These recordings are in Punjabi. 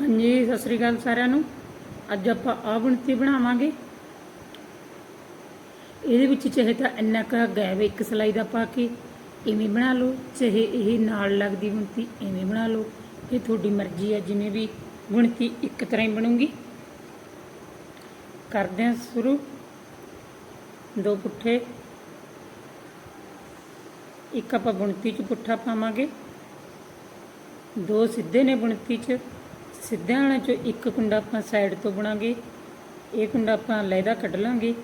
ਹਾਂਜੀ, ਸਤਿ ਸ੍ਰੀ ਅਕਾਲ ਸਾਰਿਆਂ ਨੂੰ। ਅੱਜ ਆਪਾਂ ਆਹ ਬੁਣਤੀ ਬਣਾਵਾਂਗੇ। ਇਹਦੇ ਵਿੱਚ ਚਾਹੇ ਤਾਂ ਇੰਨਾ ਕੁ ਗੈਬ ਇੱਕ ਸਲਾਈ ਦਾ ਪਾ ਕੇ ਇਵੇਂ ਬਣਾ ਲਓ, ਚਾਹੇ ਇਹ ਨਾਲ ਲੱਗਦੀ ਬੁਣਤੀ ਇਵੇਂ ਬਣਾ ਲਓ, ਇਹ ਤੁਹਾਡੀ ਮਰਜ਼ੀ ਹੈ ਜਿਵੇਂ ਵੀ ਬੁਣਤੀ ਇੱਕ ਤਰ੍ਹਾਂ ਹੀ ਬਣੂਗੀ। ਕਰਦੇ ਹਾਂ ਸ਼ੁਰੂ। ਦੋ ਪੁੱਠੇ। ਇੱਕ ਆਪਾਂ ਬੁਣਤੀ 'ਚ ਪੁੱਠਾ ਪਾਵਾਂਗੇ। ਦੋ ਸਿੱਧੇ ਨੇ ਬੁਣਤੀ 'ਚ। ਸਿੱਧਿਆਂ ਵਾਲੇ 'ਚੋਂ ਇੱਕ ਕੁੰਡਾ ਆਪਾਂ ਸਾਈਡ ਤੋਂ ਬਣਾਗੇ, ਇਹ ਕੁੰਡਾ ਆਪਾਂ ਲਹਿਦਾ ਕੱਢ ਲਾਂਗੇ।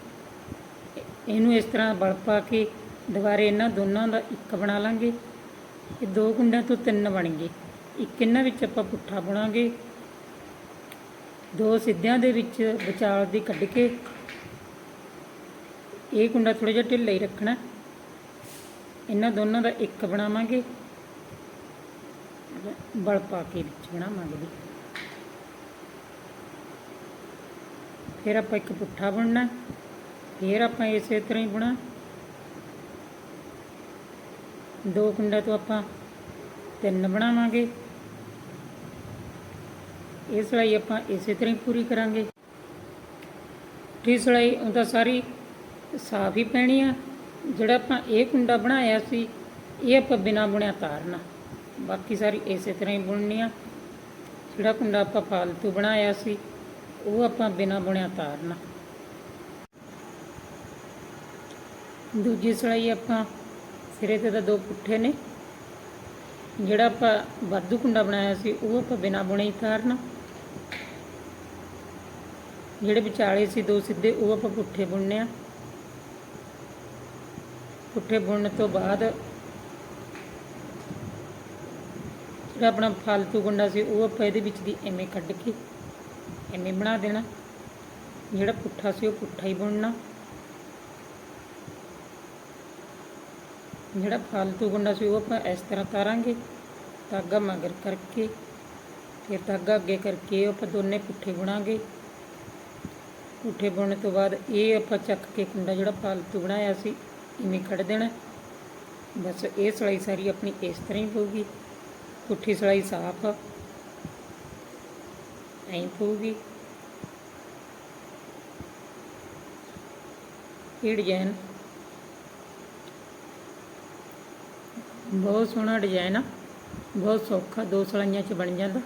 ਇਹਨੂੰ ਇਸ ਤਰ੍ਹਾਂ ਬਲ ਪਾ ਕੇ ਦੁਬਾਰੇ ਇਹਨਾਂ ਦੋਨਾਂ ਦਾ ਇੱਕ ਬਣਾ ਲਾਂਗੇ। ਇਹ ਦੋ ਕੁੰਡਿਆਂ ਤੋਂ ਤਿੰਨ ਬਣ ਗਏ ਇੱਕ ਇਹਨਾਂ ਵਿੱਚ ਆਪਾਂ ਪੁੱਠਾ ਬੁਣਾਂਗੇ। ਦੋ ਸਿੱਧਿਆਂ ਦੇ ਵਿੱਚ ਵਿਚਾਲ ਦੀ ਕੱਢ ਕੇ ਇਹ ਕੁੰਡਾ ਥੋੜਾ ਜਿਹਾ ਢਿੱਲਾ ਹੀ ਰੱਖਣਾ। ਇਹਨਾਂ ਦੋਨਾਂ ਦਾ ਇੱਕ ਬਣਾਵਾਂਗੇ। ਬਲ ਪਾ ਕੇ ਵਿੱਚ ਬਣਾਵਾਂਗੇ। ਫਿਰ ਆਪਾਂ ਇੱਕ ਪੁੱਠਾ ਬਣਨਾ, ਫਿਰ ਆਪਾਂ ਇਸੇ ਤਰ੍ਹਾਂ ਹੀ ਬੁਣਾ। ਦੋ ਕੁੰਡਿਆਂ ਤੋਂ ਆਪਾਂ ਤਿੰਨ ਬਣਾਵਾਂਗੇ। ਇਹ ਸਿਲਾਈ ਆਪਾਂ ਇਸੇ ਤਰ੍ਹਾਂ ਹੀ ਪੂਰੀ ਕਰਾਂਗੇ। ਟੀ ਸਿਲਾਈ ਉਹਦਾ ਸਾਰੀ ਸਾਫ਼ ਹੀ ਪੈਣੀ ਆ। ਜਿਹੜਾ ਆਪਾਂ ਇਹ ਕੁੰਡਾ ਬਣਾਇਆ ਸੀ, ਇਹ ਆਪਾਂ ਬਿਨਾ ਬੁਣਿਆ ਤਾਰਨਾ। ਬਾਕੀ ਸਾਰੀ ਇਸੇ ਤਰ੍ਹਾਂ ਹੀ ਬੁਣਨੀ ਆ। ਜਿਹੜਾ ਕੁੰਡਾ ਆਪਾਂ ਫਾਲਤੂ ਬਣਾਇਆ ਸੀ ਉਹ ਆਪਾਂ ਬਿਨਾ ਬੁਣਿਆ ਤਾਰਨਾ। ਦੂਜੀ ਸਿਲਾਈ ਆਪਾਂ ਸਿਰੇ ਤੇ ਤਾਂ ਦੋ ਪੁੱਠੇ ਨੇ। ਜਿਹੜਾ ਆਪਾਂ ਵਾਧੂ ਕੁੰਡਾ ਬਣਾਇਆ ਸੀ, ਉਹ ਆਪਾਂ ਬਿਨਾ ਬੁਣੇ ਹੀ ਤਾਰਨਾ। ਜਿਹੜੇ ਵਿਚਾਲੇ ਸੀ, ਦੋ ਸਿੱਧੇ, ਉਹ ਆਪਾਂ ਪੁੱਠੇ ਬੁਣਨੇ ਆ। ਪੁੱਠੇ ਬੁਣਨ ਤੋਂ ਬਾਅਦ ਜਿਹੜਾ ਆਪਣਾ ਫਾਲਤੂ ਗੁੰਡਾ ਸੀ, ਉਹ ਆਪਾਂ ਇਹਦੇ ਵਿੱਚ ਦੀ ਐਵੇਂ ਕੱਢ ਕੇ ਐਵੇਂ ਬਣਾ ਦੇਣਾ। ਜਿਹੜਾ ਪੁੱਠਾ ਸੀ ਉਹ ਪੁੱਠਾ ਹੀ ਬੁਣਨਾ। ਜਿਹੜਾ ਫਾਲਤੂ ਗੁੰਡਾ ਸੀ ਉਹ ਆਪਾਂ ਇਸ ਤਰ੍ਹਾਂ ਤਾਰਾਂਗੇ, ਧਾਗਾ ਮਗਰ ਕਰਕੇ, ਫਿਰ ਧਾਗਾ ਅੱਗੇ ਕਰਕੇ ਆਪਾਂ ਦੋਨੇ ਪੁੱਠੇ ਬੁਣਾਂਗੇ। ਪੁੱਠੇ ਬੁਣਨ ਤੋਂ ਬਾਅਦ ਇਹ ਆਪਾਂ ਚੱਕ ਕੇ ਕੁੰਡਾ ਜਿਹੜਾ ਫਾਲਤੂ ਬਣਾਇਆ ਸੀ, ਇਵੇਂ ਕੱਢ ਦੇਣਾ। ਬਸ ਇਹ ਸਿਲਾਈ ਸਾਰੀ ਆਪਣੀ ਇਸ ਤਰ੍ਹਾਂ ਹੀ ਪਊਗੀ। ਪੁੱਠੀ ਸਿਲਾਈ ਸਾਫ਼ ਐਂ ਪਊਗੀ। ਇਹ ਡਿਜ਼ਾਈਨ ਬਹੁਤ ਸੋਹਣਾ ਡਿਜ਼ਾਈਨ ਆ। ਬਹੁਤ ਸੌਖਾ, ਦੋ ਸਲਾਈਆਂ 'ਚ ਬਣ ਜਾਂਦਾ।